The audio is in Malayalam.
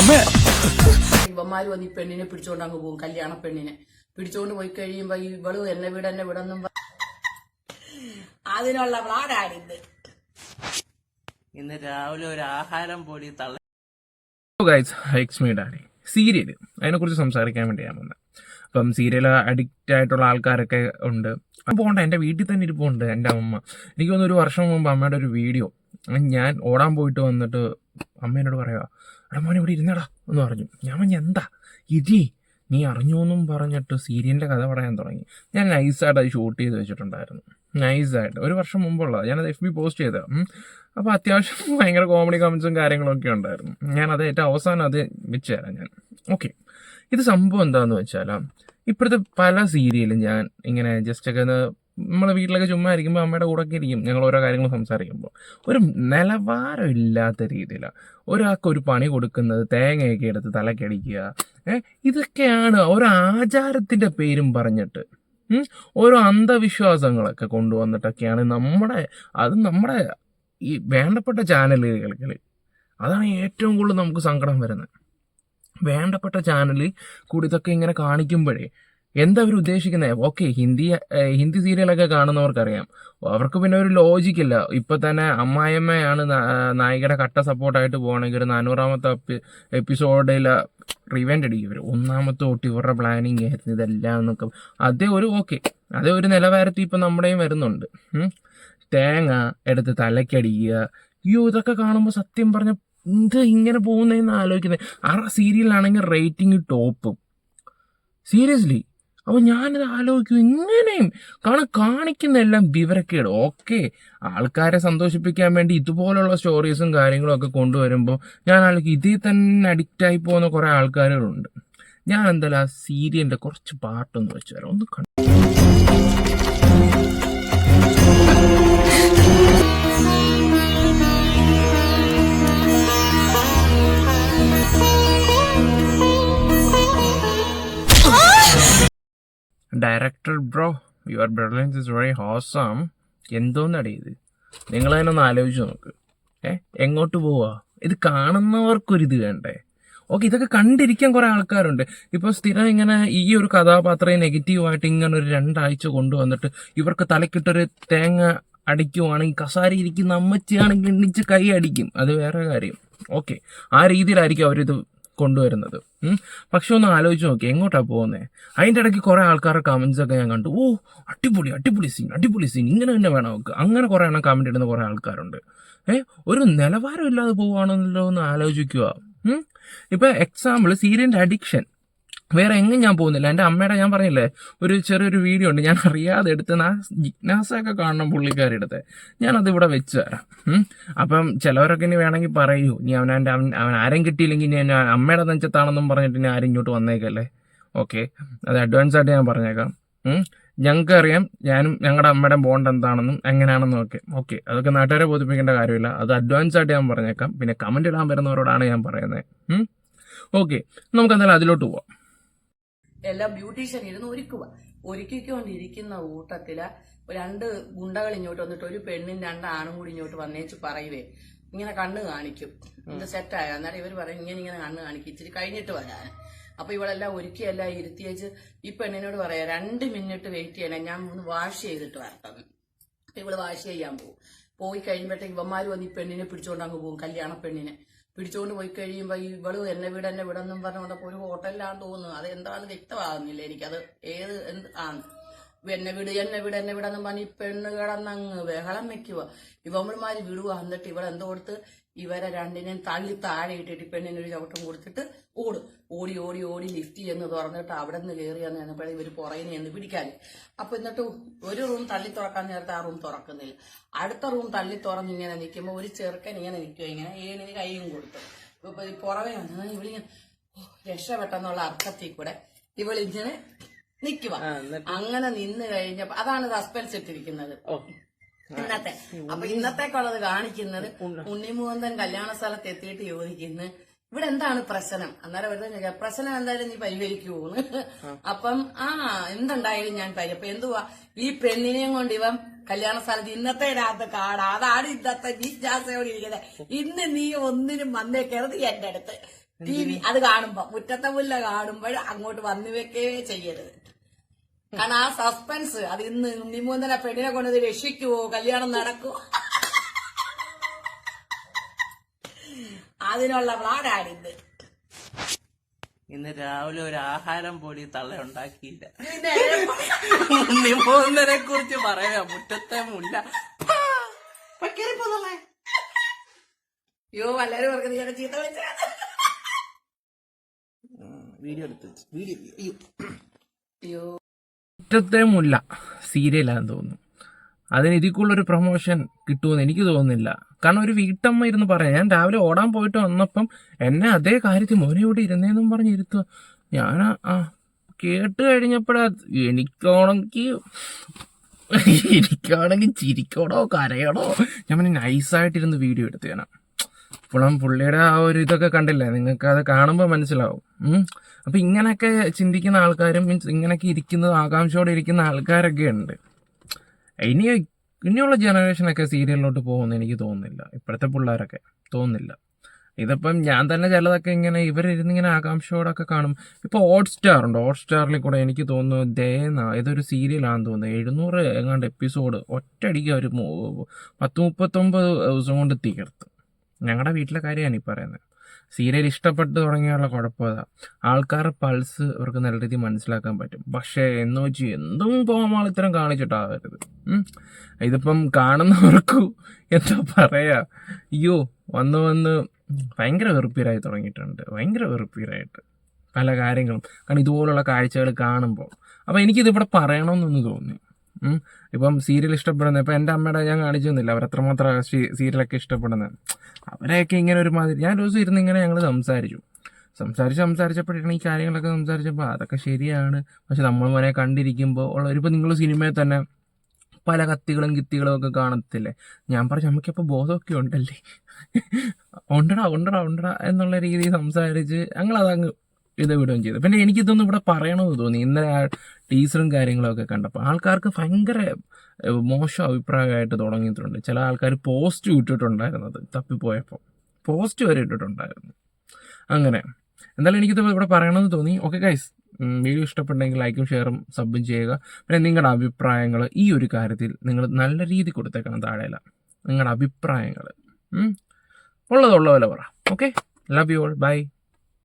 അമ്മേ. ഇവന്മാര് വന്ന് ഈ പെണ്ണിനെ പിടിച്ചോണ്ട് അങ്ങ് പോകും കല്യാണ പെണ്ണിനെ. പിടിച്ചോണ്ട് പോയി കഴിയുമ്പോ ഈ ഇവൾ എന്നെ വീട് എന്നെ വിടന്നും അതിനുള്ള പ്ലാനാണിത് ഇന്ന് രാവിലെ ഒരു ആഹാരം പൊടി തള്ളി മീ സീരിയൽ അതിനെക്കുറിച്ച് സംസാരിക്കാൻ വേണ്ടി ഞാൻ വന്നത്. അപ്പം സീരിയൽ അഡിക്റ്റ് ആയിട്ടുള്ള ആൾക്കാരൊക്കെ ഉണ്ട്. അപ്പം പോകണ്ട എന്റെ വീട്ടിൽ തന്നെ ഇരിപ്പുണ്ട് എന്റെ അമ്മ. എനിക്ക് തോന്നുന്നു ഒരു വർഷം മുമ്പ് അമ്മയുടെ ഒരു വീഡിയോ. ഞാൻ ഓടാൻ പോയിട്ട് വന്നിട്ട് അമ്മേനോട് പറയുക എടാ മോനെ ഇവിടെ ഇരുന്നടാ എന്ന് പറഞ്ഞു. ഞാൻ പറഞ്ഞു എന്താ? ഇരി. നീ അറിഞ്ഞു എന്നും പറഞ്ഞിട്ട് സീരിയലിന്റെ കഥ പറയാൻ തുടങ്ങി. ഞാൻ നൈസായിട്ട് അത് ഷൂട്ട് ചെയ്ത് വെച്ചിട്ടുണ്ടായിരുന്നു. നൈസായിട്ട്. ഒരു വർഷം മുമ്പുള്ള ഞാനത് എഫ് ബി പോസ്റ്റ് ചെയ്ത അപ്പോൾ അത്യാവശ്യം ഭയങ്കര കോമഡി കമൻസും കാര്യങ്ങളൊക്കെ ഉണ്ടായിരുന്നു. ഞാനത് ഏറ്റവും അവസാനം അത് വെച്ച് തരാം ഞാൻ. ഓക്കെ ഇത് സംഭവം എന്താണെന്ന് വെച്ചാൽ ഇപ്പോഴത്തെ പല സീരിയലും ഞാൻ ഇങ്ങനെ ജസ്റ്റ് ഒക്കെ ഒന്ന് നമ്മളെ വീട്ടിലൊക്കെ ചുമ്മാ ഇരിക്കുമ്പോൾ അമ്മയുടെ കൂടെ ഒക്കെ ഇരിക്കും. ഞങ്ങൾ ഓരോ കാര്യങ്ങൾ സംസാരിക്കുമ്പോൾ ഒരു നിലവാരം ഇല്ലാത്ത രീതിയിലാണ് ഒരാൾക്ക് ഒരു പണി കൊടുക്കുന്നത് തേങ്ങയൊക്കെ എടുത്ത് തലക്കടിക്കുക. ഏഹ് ഇതൊക്കെയാണ് ഒരു ആചാരത്തിന്റെ പേരും പറഞ്ഞിട്ട്. ഓരോ അന്ധവിശ്വാസങ്ങളൊക്കെ കൊണ്ടുവന്നിട്ടൊക്കെയാണ് നമ്മുടെ അത് നമ്മുടെ ഈ വേണ്ടപ്പെട്ട ചാനലുകളിൽ അതാണ് ഏറ്റവും കൂടുതൽ നമുക്ക് സങ്കടം വരുന്നത്. വേണ്ടപ്പെട്ട ചാനലിൽ കൂടി ഇതൊക്കെ ഇങ്ങനെ കാണിക്കുമ്പോഴേ എന്താ അവർ ഉദ്ദേശിക്കുന്നത് ഓക്കെ ഹിന്ദി ഹിന്ദി സീരിയലൊക്കെ കാണുന്നവർക്കറിയാം. അവർക്ക് പിന്നെ ഒരു ലോജിക്കില്ല. ഇപ്പൊ തന്നെ അമ്മായിയമ്മയാണ് നായികയുടെ കട്ട സപ്പോർട്ടായിട്ട് പോകണമെങ്കിൽ ഒരു നാനൂറാമത്തെ എപ്പിസോഡിൽ റിവെന്റ് അടിക്കും ഇവർ ഒന്നാമത്തെ തൊട്ട് ഇവരുടെ പ്ലാനിങ് ആയിരുന്നു ഇതെല്ലാം എന്നൊക്കെ. അതേ ഒരു ഓക്കെ അതേ ഒരു നിലവാരത്തിൽ ഇപ്പം നമ്മുടെയും വരുന്നുണ്ട്. തേങ്ങ എടുത്ത് തലക്കടിക്കുക. അയ്യോ ഇതൊക്കെ കാണുമ്പോൾ സത്യം പറഞ്ഞ എന്ത് ഇങ്ങനെ പോകുന്നതെന്ന് ആലോചിക്കുന്നത് ആ സീരിയലാണെങ്കിൽ റേറ്റിംഗ് ടോപ്പും. സീരിയസ്ലി അപ്പോൾ ഞാനിത് ആലോചിക്കും ഇങ്ങനെയും കാരണം കാണിക്കുന്ന എല്ലാം വിവരക്കേട്. ഓക്കെ ആൾക്കാരെ സന്തോഷിപ്പിക്കാൻ വേണ്ടി ഇതുപോലുള്ള സ്റ്റോറീസും കാര്യങ്ങളും ഒക്കെ കൊണ്ടുവരുമ്പോൾ ഞാൻ ആലോചിക്കും ഇതിൽ തന്നെ അഡിക്റ്റ് ആയി പോകുന്ന കുറേ ആൾക്കാരുകളുണ്ട് ഞാൻ എന്തായാലും ആ സീരിയലിന്റെ കുറച്ച് പാട്ടൊന്ന് വെച്ച് തരാം. ഒന്ന് കണ്ടു director bro your brilliance is very awesome എന്തോന്നടി ഇത്? നിങ്ങൾ തന്നെ ഒന്ന് ആലോചിച്ച് നോക്ക്. ഏ എങ്ങോട്ട് പോവാ? ഇത് കാണുന്നവർക്കൊരിത് വേണ്ടേ? ഓക്കെ ഇതൊക്കെ കണ്ടിരിക്കാൻ കുറേ ആൾക്കാരുണ്ട്. ഇപ്പോൾ സ്ഥിരം ഇങ്ങനെ ഈ ഒരു കഥാപാത്രം നെഗറ്റീവായിട്ട് ഇങ്ങനെ ഒരു രണ്ടാഴ്ച കൊണ്ടുവന്നിട്ട് ഇവർക്ക് തലക്കിട്ടൊരു തേങ്ങ അടിക്കുവാണെങ്കിൽ കസാരി ഇരിക്കുന്ന അമ്മച്ചിയാണെങ്കിൽ എണ്ണിച്ച് കൈ അടിക്കും. അത് വേറെ കാര്യം. ഓക്കെ ആ രീതിയിലായിരിക്കും അവരിത് കൊണ്ടുവരുന്നത്. പക്ഷെ ഒന്ന് ആലോചിച്ച് നോക്കി എങ്ങോട്ടാണ് പോകുന്നത് അതിന്റെ ഇടയ്ക്ക് കുറേ ആൾക്കാരുടെ കമൻസ് ഒക്കെ ഞാൻ കണ്ടു. ഓ അടിപൊളി അടിപൊളി സീൻ അടിപൊളി സീൻ ഇങ്ങനെ തന്നെ വേണം അവർക്ക് അങ്ങനെ കുറേ എണ്ണം കമന്റ് ഇടുന്ന കുറേ ആൾക്കാരുണ്ട്. ഏഹ് ഒരു നിലവാരം ഇല്ലാതെ പോവുകയാണെന്നല്ലോ ഒന്ന് ആലോചിക്കുക ഇപ്പം ഇപ്പൊ എക്സാമ്പിൾ സീരിയന്റെ അഡിക്ഷൻ വേറെ എങ്ങും ഞാൻ പോകുന്നില്ല. എന്റെ അമ്മയുടെ ഞാൻ പറഞ്ഞില്ലേ ഒരു ചെറിയൊരു വീഡിയോ ഉണ്ട്. ഞാൻ അറിയാതെ എടുത്ത് ആ ജിജ്ഞാസയൊക്കെ കാണണം പുള്ളിക്കാരെടുത്ത് ഞാനത് ഇവിടെ വെച്ച് തരാം. അപ്പം ചിലവരൊക്കെ ഇനി വേണമെങ്കിൽ പറയൂ. ഇനി അവൻ എന്റെ അവൻ ആരും കിട്ടിയില്ലെങ്കിൽ ഞാൻ അമ്മയുടെ നെഞ്ചത്താണെന്നും പറഞ്ഞിട്ട് ഇനി ആരും ഇങ്ങോട്ട് വന്നേക്കല്ലേ? ഓക്കെ. അത് അഡ്വാൻസ് ആയിട്ട് ഞാൻ പറഞ്ഞേക്കാം. ഞങ്ങൾക്കറിയാം ഞാനും ഞങ്ങളുടെ അമ്മയുടെ ബോണ്ട് എന്താണെന്നും എങ്ങനെയാണെന്നും ഒക്കെ. ഓക്കെ. അതൊക്കെ നാട്ടുകാരെ ബോധിപ്പിക്കേണ്ട കാര്യമില്ല. അത് അഡ്വാൻസ് ആയിട്ട് ഞാൻ പറഞ്ഞേക്കാം. പിന്നെ കമന്റ് ഇടാൻ വരുന്നവരോടാണ് ഞാൻ പറയുന്നത്. ഓക്കെ. നമുക്ക് എന്തായാലും അതിലോട്ട് പോവാം. എല്ലാം ബ്യൂട്ടീഷ്യൻ ഇരുന്ന് ഒരുക്കുക ഒരുക്കിക്കൊണ്ടിരിക്കുന്ന കൂട്ടത്തിൽ രണ്ട് ഗുണ്ടകൾ ഇങ്ങോട്ട് വന്നിട്ട് ഒരു പെണ്ണും രണ്ട് ആണും കൂടി ഇങ്ങോട്ട് വന്നേച്ച് പറയുവേ. ഇങ്ങനെ കണ്ണ് കാണിക്കും. ഇത് സെറ്റായ അന്നേരം ഇവർ പറയും ഇങ്ങനെ ഇങ്ങനെ കണ്ണ് കാണിക്കും. ഇച്ചിരി കഴിഞ്ഞിട്ട് വരാൻ അപ്പൊ ഇവളെല്ലാം ഒരുക്കിയെല്ലാം ഇരുത്തിയേച്ച് ഈ പെണ്ണിനോട് പറയാം രണ്ട് മിനിറ്റ് വെയിറ്റ് ചെയ്യണം ഞാൻ ഒന്ന് വാഷ് ചെയ്തിട്ട് വരട്ടെ അപ്പൊ ഇവൾ വാഷ് ചെയ്യാൻ പോകും പോയി കഴിയുമ്പോഴത്തേക്ക് ഇവന്മാര് വന്ന് ഈ പെണ്ണിനെ പിടിച്ചോണ്ട് അങ്ങ് പോകും കല്യാണ പെണ്ണിനെ. പിടിച്ചോണ്ട് പോയി കഴിയുമ്പോ ഈ ഇവൾ എന്നെ വീട് എന്നെ വീടെന്നും പറഞ്ഞുകൊണ്ട് ഒരു ഹോട്ടലിലാണ് തോന്നുന്നു അത് എന്താണെന്ന് വ്യക്തമാകുന്നില്ല എനിക്കത് ഏത് എന്ത് ആണ്? എന്നെ വീട് എന്നെ വീട് എന്നെ വീടെന്നും പറഞ്ഞ് ഈ പെണ്ണ് കിടന്നങ്ങ് ബഹളം വെക്കുക ഇവമ്മമാര് വിടുക എന്നിട്ട് ഇവിടെ എന്തോ കൊടുത്ത്? ഇവരെ രണ്ടിനെയും തള്ളി താഴെ ഇട്ടിട്ട് പെണ്ണിനൊരു ചവിട്ടം കൊടുത്തിട്ട് ഓടും. ഓടി ഓടി ഓടി ലിഫ്റ്റ് ചെന്ന് തുറന്നിട്ട് അവിടെ നിന്ന് കയറി വന്ന് കഴിഞ്ഞപ്പോഴേ ഇവർ പുറകിനെ എന്ന് പിടിക്കാൻ. അപ്പൊ എന്നിട്ട് ഒരു റൂം തള്ളി തുറക്കാൻ നേരത്തെ ആ റൂം തുറക്കുന്നില്ല. അടുത്ത റൂം തള്ളി തുറന്ന് ഇങ്ങനെ നിൽക്കുമ്പോൾ ഒരു ചെറുക്കൻ ഇങ്ങനെ നിൽക്കുക ഇങ്ങനെ ഏണിന് കൈയും കൊടുത്തു. ഇപ്പൊ പുറമേ പുറമെ ഇവിടെ ഇവളിങ്ങനെ രക്ഷപ്പെട്ടെന്നുള്ള അർത്ഥത്തിൽ കൂടെ ഇവളിങ്ങനെ നിൽക്കുക അങ്ങനെ നിന്ന് കഴിഞ്ഞപ്പോ അതാണ് സസ്പെൻസ് ഇട്ടിരിക്കുന്നത്. ഇന്നത്തെ. അപ്പൊ ഇന്നത്തേക്കുള്ളത് കാണിക്കുന്നത് ഉണ്ണിമുകുന്ദൻ കല്യാണ സ്ഥലത്ത് എത്തിയിട്ട് ചോദിക്കുന്നു ഇവിടെ എന്താണ് പ്രശ്നം? അന്നേരം വെറുതെ ചോദിക്കാം, പ്രശ്നം എന്തായാലും നീ പരിഹരിക്കൂന്ന് അപ്പം ആ എന്തുണ്ടായാലും ഞാൻ പരി അപ്പൊ എന്തുവാ? ഈ പെണ്ണിനെയും കൊണ്ട് ഇവൻ കല്യാണ സ്ഥലത്ത് ഇന്നത്തെ രാത്രി കാടാ. അതാണ് ഇന്നത്തെ വിശ്വാസയോടെ ഇരിക്കുന്നത് ഇന്ന് നീ ഒന്നിനും വന്നേക്കരുത് കരുതി എന്റെ അടുത്ത്. ടി വി അത് കാണുമ്പോ മുറ്റത്തെ മുല്ല കാണുമ്പോൾ അങ്ങോട്ട് വന്നു വെക്കേ ചെയ്യരുത്. കാരണം ആ സസ്പെൻസ് അത് ഇന്ന് നിമൂന്നന പെണ്ണിനെ കൊണ്ടത് രക്ഷിക്കുവോ? കല്യാണം നടക്കുവോ? അതിനുള്ള പ്ലാനാണിന്ന്. ഇന്ന് രാവിലെ ഒരു ആഹാരം പോലും ഈ തള്ള ഉണ്ടാക്കിയില്ല. ഉണ്ണിമൂന്നനെ കുറിച്ച് പറയാ മുറ്റത്തെ മുല്ല അയ്യോ എല്ലാരും പറഞ്ഞു ഞാൻ ചീത്ത വിളിച്ച. വീഡിയോ എടുത്ത് വീഡിയോ അയ്യോ. അയ്യോ. മുറ്റത്തെ മുല്ല സീരിയലാന്ന് തോന്നുന്നു. അതിന് ഇതിക്കുള്ളൊരു പ്രൊമോഷൻ കിട്ടുമെന്ന് എനിക്ക് തോന്നുന്നില്ല. കാരണം ഒരു വീട്ടമ്മ ഇരുന്ന് പറയാം ഞാൻ രാവിലെ ഓടാൻ പോയിട്ട് വന്നപ്പം എന്നെ അതേ കാര്യത്തിൽ മോനെ ഇവിടെ ഇരുന്നേന്നും പറഞ്ഞ് ഇരുത്തുക ഞാൻ ആ കേട്ട് കഴിഞ്ഞപ്പോഴാ എനിക്കാണെങ്കിൽ എനിക്കാണെങ്കിൽ ചിരിക്കണോ കരയണോ? ഞാൻ പിന്നെ നൈസായിട്ടിരുന്ന് വീഡിയോ എടുത്തു ഞാൻ ഇപ്പോഴും പുള്ളിയുടെ ആ ഒരു ഇതൊക്കെ കണ്ടില്ലേ? നിങ്ങൾക്ക് അത് കാണുമ്പോൾ മനസ്സിലാവും അപ്പം ഇങ്ങനെയൊക്കെ ചിന്തിക്കുന്ന ആൾക്കാരും മീൻസ് ഇങ്ങനെയൊക്കെ ഇരിക്കുന്ന ആകാംക്ഷയോടെ ഇരിക്കുന്ന ആൾക്കാരൊക്കെ ഉണ്ട്. ഇനി ഇനിയുള്ള ജനറേഷനൊക്കെ സീരിയലിലോട്ട് പോകുമെന്ന് എനിക്ക് തോന്നുന്നില്ല. ഇപ്പോഴത്തെ പിള്ളേരൊക്കെ തോന്നുന്നില്ല. ഇതിപ്പം ഞാൻ തന്നെ ചിലതൊക്കെ ഇങ്ങനെ ഇവരിരുന്നിങ്ങനെ ആകാംക്ഷയോടൊക്കെ കാണും. ഇപ്പോൾ ഹോട്ട് സ്റ്റാർ ഉണ്ട്. ഹോട്ട് സ്റ്റാറിൽ കൂടെ എനിക്ക് തോന്നുന്നു ദേന ഇതൊരു സീരിയലാണെന്ന് തോന്നുന്നു. എഴുന്നൂറ് എങ്ങാണ്ട് എപ്പിസോഡ് ഒറ്റയടിക്ക് മു- പത്ത് മുപ്പത്തൊമ്പത് ദിവസം കൊണ്ട് തീർത്ത്. ഞങ്ങളുടെ വീട്ടിലെ കാര്യമാണ് ഈ പറയുന്നത് സീരിയൽ ഇഷ്ടപ്പെട്ട് തുടങ്ങിയുള്ള കുഴപ്പമില്ല ആൾക്കാരുടെ പൾസ് അവർക്ക് നല്ല രീതിയിൽ മനസ്സിലാക്കാൻ പറ്റും. പക്ഷേ എന്ന് വെച്ച് എന്തും പോമാളിത്തരം കാണിച്ചിട്ടാവരുത്. ഉം. ഇതിപ്പം കാണുന്നവർക്കു എന്താ പറയാ? അയ്യോ വന്ന് വന്ന് ഭയങ്കര വെറുപ്പീരായി തുടങ്ങിയിട്ടുണ്ട്. ഭയങ്കര വെറുപ്പീരായിട്ട് പല കാര്യങ്ങളും. കാരണം ഇതുപോലുള്ള കാഴ്ചകൾ കാണുമ്പോൾ അപ്പോൾ എനിക്കിതിവിടെ പറയണമെന്നൊന്ന് തോന്നി. ഇപ്പം സീരിയൽ ഇഷ്ടപ്പെടുന്നത് ഇപ്പം എന്റെ അമ്മയുടെ ഞാൻ കാണിച്ചു തന്നില്ല അവരത്രമാത്രം സീരിയലൊക്കെ ഇഷ്ടപ്പെടുന്നത്. അവരെയൊക്കെ ഇങ്ങനെ ഒരു മാതിരി ഞാൻ ഒരു ദിവസം ഇരുന്ന് ഇങ്ങനെ ഞങ്ങൾ സംസാരിച്ചു. സംസാരിച്ച് സംസാരിച്ചപ്പോഴാണ് ഈ കാര്യങ്ങളൊക്കെ സംസാരിച്ചപ്പോൾ അതൊക്കെ ശരിയാണ്. പക്ഷെ നമ്മൾ മോനെ കണ്ടിരിക്കുമ്പോൾ ഉള്ള ഒരു നിങ്ങൾ സിനിമയിൽ തന്നെ പല കത്തികളും കിത്തികളും ഒക്കെ കാണത്തില്ലേ? ഞാൻ പറഞ്ഞു നമുക്കിപ്പോൾ ബോധമൊക്കെ ഉണ്ടല്ലേ? ഉണ്ടടാ ഉണ്ടടാ ഉണ്ടടാ എന്നുള്ള രീതിയിൽ സംസാരിച്ച് ഞങ്ങളതങ്ങ് വിടുകയും ചെയ്തു. പിന്നെ എനിക്കിതൊന്നും ഇവിടെ പറയണമെന്ന് തോന്നി. ഇന്നലെ ആ ടീച്ചറും കാര്യങ്ങളൊക്കെ കണ്ടപ്പോൾ ആൾക്കാർക്ക് ഭയങ്കര മോശം അഭിപ്രായമായിട്ട് തുടങ്ങിയിട്ടുണ്ട്. ചില ആൾക്കാർ പോസ്റ്റ് ഇട്ടിട്ടുണ്ടായിരുന്നത് തപ്പിപ്പോയപ്പോൾ. പോസ്റ്റ് വരെ ഇട്ടിട്ടുണ്ടായിരുന്നു. അങ്ങനെ. എന്തായാലും എനിക്കിത് ഇവിടെ പറയണമെന്ന് തോന്നി. ഓക്കെ ഗൈസ് വീഡിയോ ഇഷ്ടപ്പെട്ടെങ്കിൽ ലൈക്കും ഷെയറും സബും ചെയ്യുക. പിന്നെ നിങ്ങളുടെ അഭിപ്രായങ്ങൾ ഈ ഒരു കാര്യത്തിൽ നിങ്ങൾ നല്ല രീതി കൊടുത്തേക്കണം താഴെയല്ല നിങ്ങളുടെ അഭിപ്രായങ്ങൾ. ഉള്ളതുള്ള പോലെ പറ. Okay love you all bye